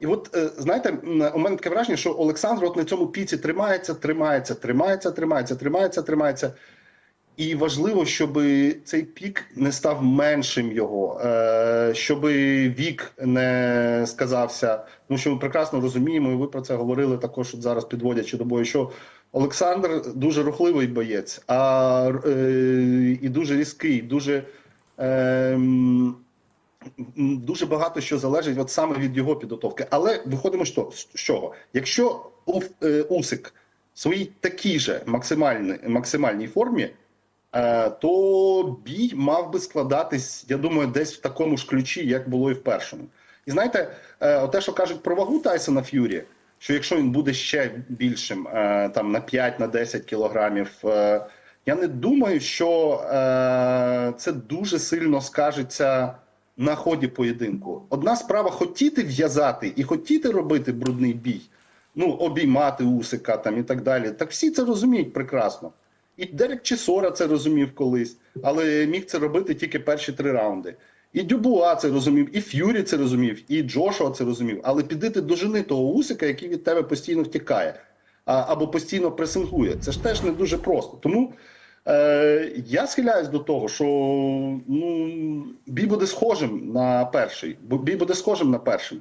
І от е, знаєте, у мене таке враження, що Олександр от на цьому піці тримається, тримається, тримається, тримається, тримається, тримається. І важливо, щоб цей пік не став меншим його, е, щоб вік не сказався. Ну що ми прекрасно розуміємо, і ви про це говорили також от зараз, підводячи до бою, що Олександр дуже рухливий боєць, а е, і дуже різкий, дуже. Е, м, м, дуже багато що залежить от саме від його підготовки. Але виходимо того- з чого? Якщо е, Усик в своїй такій же максимальній, максимальній формі, е, то бій мав би складатись, я думаю, десь в такому ж ключі, як було і в першому. І знаєте, е, те, що кажуть про вагу Тайсона Ф'юрі, що якщо він буде ще більшим, там на 5 на 10 кілограмів. Я не думаю, що це дуже сильно скажеться на ході поєдинку. Одна справа хотіти в'язати і хотіти робити брудний бій, ну обіймати усика там і так далі. Так всі це розуміють прекрасно. І Дерек Чесора це розумів колись, але міг це робити тільки перші три раунди. І Дюбуа це розумів, і Ф'юрі це розумів, і Джошуа це розумів. Але підити до жени того усика, який від тебе постійно втікає, а, або постійно пресингує. Це ж теж не дуже просто. Тому е, я схиляюсь до того, що ну, бій буде схожим на перший. Бій буде схожим на перший.